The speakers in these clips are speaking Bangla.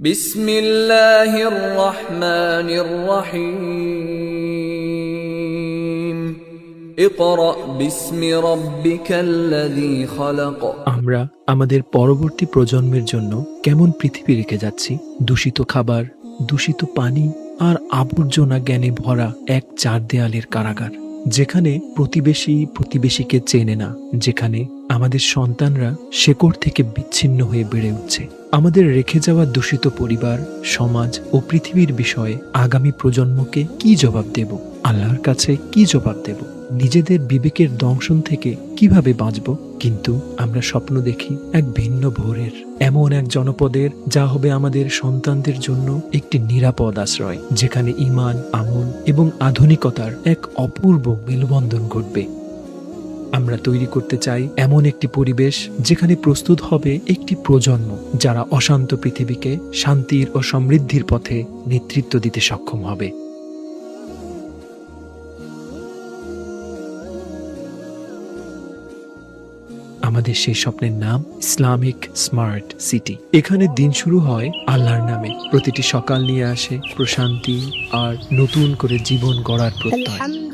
بسم الله الرحمن الرحيم اقرأ باسم ربك الذي خلق আমরা আমাদের পরবর্তী প্রজন্মের জন্য কেমন পৃথিবী রেখে যাচ্ছি দূষিত খাবার দূষিত পানি আর আবর্জনা জ্ঞানে ভরা এক চার দেয়ালের কারাগার যেখানে প্রতিবেশী প্রতিবেশীকে চেনে না যেখানে আমাদের সন্তানরা শেকড় থেকে বিচ্ছিন্ন হয়ে বেড়ে উঠছে আমাদের রেখে যাওয়া দূষিত পরিবার, সমাজ ও পৃথিবীর বিষয়ে আগামী প্রজন্মকে কি জবাব দেব? আল্লাহর কাছে কি জবাব দেব? নিজেদের বিবেকের দংশন থেকে কীভাবে বাঁচব? কিন্তু আমরা স্বপ্ন দেখি এক ভিন্ন ভোরের, এমন এক জনপদের যা হবে আমাদের সন্তানদের জন্য একটি নিরাপদ আশ্রয়, যেখানে ইমান, আমল এবং আধুনিকতার এক অপূর্ব মেলবন্ধন ঘটবে। আমরা তৈরি করতে চাই এমন একটি পরিবেশ যেখানে প্রস্তুত হবে একটি প্রজন্ম যারা অশান্ত পৃথিবীকে শান্তির ও সমৃদ্ধির পথে নেতৃত্ব দিতে সক্ষম হবে। আমাদের সেই স্বপ্নের নাম ইসলামিক স্মার্ট সিটি। এখানে দিন শুরু হয় আল্লাহর নামে। প্রতিটি সকাল নিয়ে আসে প্রশান্তি আর নতুন করে জীবন গড়ার প্রত্যয়।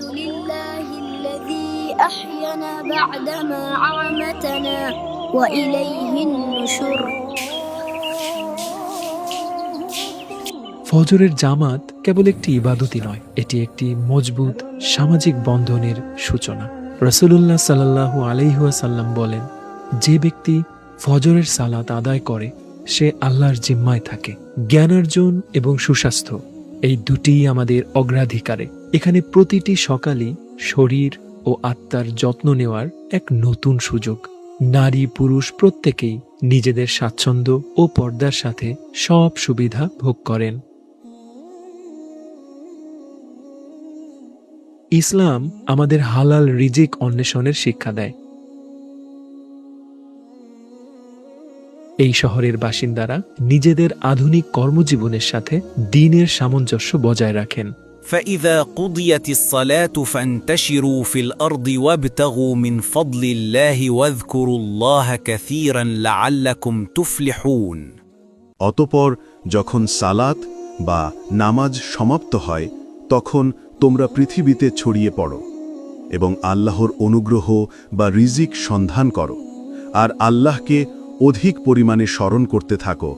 بعدما عمتنا وإليه النشور ফজরের জামাত কেবল একটি ইবাদতই নয় এটি একটি মজবুত সামাজিক বন্ধনের সূচনা রসুল্লাহ সাল্লাহু আলাইহুয়াসাল্লাম বলেন যে ব্যক্তি ফজরের সালাত আদায় করে সে আল্লাহর জিম্মায় থাকে জ্ঞানার্জন এবং সুস্বাস্থ্য এই দুটিই আমাদের অগ্রাধিকারে এখানে প্রতিটি সকালই শরীর ও আত্মার যত্ন নেওয়ার এক নতুন সুযোগ। নারী পুরুষ প্রত্যেকেই নিজেদের স্বাচ্ছন্দ্য ও পর্দার সাথে সব সুবিধা ভোগ করেন। ইসলাম আমাদের হালাল রিজিক অন্বেষণের শিক্ষা দেয়। এই শহরের বাসিন্দারা নিজেদের আধুনিক কর্মজীবনের সাথে দিনের সামঞ্জস্য বজায় রাখেন। فإذا قضيت الصلاة فانتشروا في الأرض وابتغوا من فضل الله واذكروا الله كثيرا لعلكم تفلحون অতপর যখন সালাত বা নামাজ সমাপ্ত হয় তখন তোমরা পৃথিবীতে ছড়িয়ে পড়ো এবং আল্লাহর অনুগ্রহ বা রিজিক সন্ধান করো আর আল্লাহকে অধিক পরিমাণে স্মরণ করতে থাকো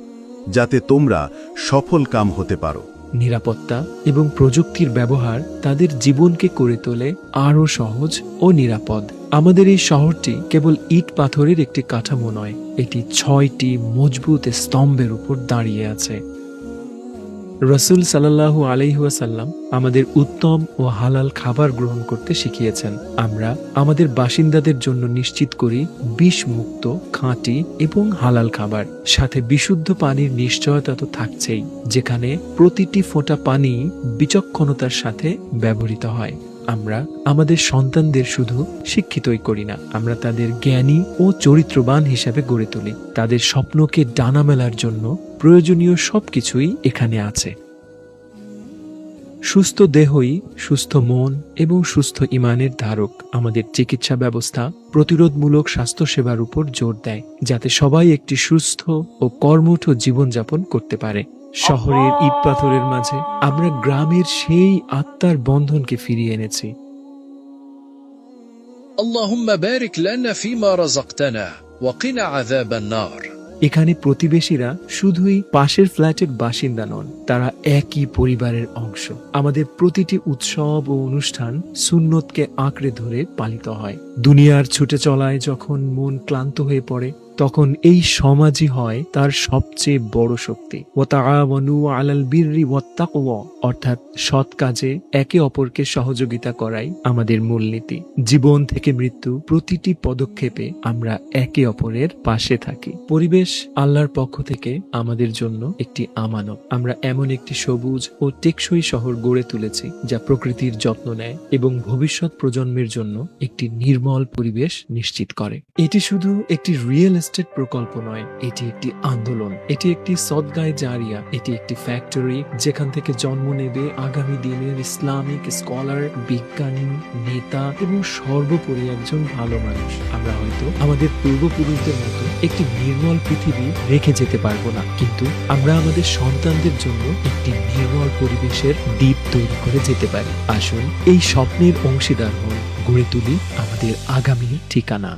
যাতে তোমরা সফল কাম হতে পারো নিরাপত্তা এবং প্রযুক্তির ব্যবহার তাদের জীবনকে করে তোলে আরও সহজ ও নিরাপদ। আমাদের এই শহরটি কেবল ইট পাথরের একটি কাঠামো নয়, এটি ছয়টি মজবুত স্তম্ভের উপর দাঁড়িয়ে আছে। রসুল সাল্লাহু আলাইহুয়াসাল্লাম আমাদের উত্তম ও হালাল খাবার গ্রহণ করতে শিখিয়েছেন। আমরা আমাদের বাসিন্দাদের জন্য নিশ্চিত করি বিষমুক্ত, খাঁটি এবং হালাল খাবার। সাথে বিশুদ্ধ পানির নিশ্চয়তা তো থাকছেই, যেখানে প্রতিটি ফোঁটা পানি বিচক্ষণতার সাথে ব্যবহৃত হয়। আমরা আমাদের সন্তানদের শুধু শিক্ষিতই করি না, আমরা তাদের জ্ঞানী ও চরিত্রবান হিসেবে গড়ে তুলি। তাদের স্বপ্নকে ডানা মেলার জন্য প্রয়োজনীয় সবকিছুই এখানে আছে। সুস্থ দেহই সুস্থ মন এবং সুস্থ ইমানের ধারক। আমাদের চিকিৎসা ব্যবস্থা প্রতিরোধমূলক স্বাস্থ্যসেবার উপর জোর দেয়, যাতে সবাই একটি সুস্থ ও কর্মঠ জীবনযাপন করতে পারে। শহরের ইট পাথরের মাঝে আমরা গ্রামের সেই আত্মার বন্ধনকে ফিরিয়ে এনেছি। এখানে প্রতিবেশীরা শুধুই পাশের ফ্ল্যাটের বাসিন্দা নন তারা একই পরিবারের অংশ। আমাদের প্রতিটি উৎসব ও অনুষ্ঠান সুন্নতকে আঁকড়ে ধরে পালিত হয়। দুনিয়ার ছুটে চলায় যখন মন ক্লান্ত হয়ে পড়ে তখন এই সমাজই হয় তার সবচেয়ে বড় শক্তি। আলাল বিররি অর্থাৎ সৎ কাজে একে অপরকে সহযোগিতা করাই আমাদের মূলনীতি জীবন থেকে মৃত্যু প্রতিটি পদক্ষেপে আমরা একে অপরের পাশে থাকি। পরিবেশ আল্লাহর পক্ষ থেকে আমাদের জন্য একটি আমানত। আমরা এমন একটি সবুজ ও টেকসই শহর গড়ে তুলেছি যা প্রকৃতির যত্ন নেয় এবং ভবিষ্যৎ প্রজন্মের জন্য একটি নির্মল পরিবেশ নিশ্চিত করে। এটি শুধু একটি রিয়েল জাস্ট প্রকল্প নয়, এটি একটি আন্দোলন, এটি একটি সদগায় জারিয়া, এটি একটি ফ্যাক্টরি যেখান থেকে জন্ম নেবে আগামী দিনের ইসলামিক স্কলার বিজ্ঞানী, নেতা এবং সর্বোপরি একজন ভালো মানুষ। আমরা হয়তো আমাদের পূর্বপুরুষদের মতো একটি নির্মল পৃথিবী রেখে যেতে পারব না, কিন্তু আমরা আমাদের সন্তানদের জন্য একটি নির্মল পরিবেশের দ্বীপ তৈরি করে যেতে পারি। আসুন, এই স্বপ্নের অংশীদার হন, গড়ে তুলি আমাদের আগামী ঠিকানা।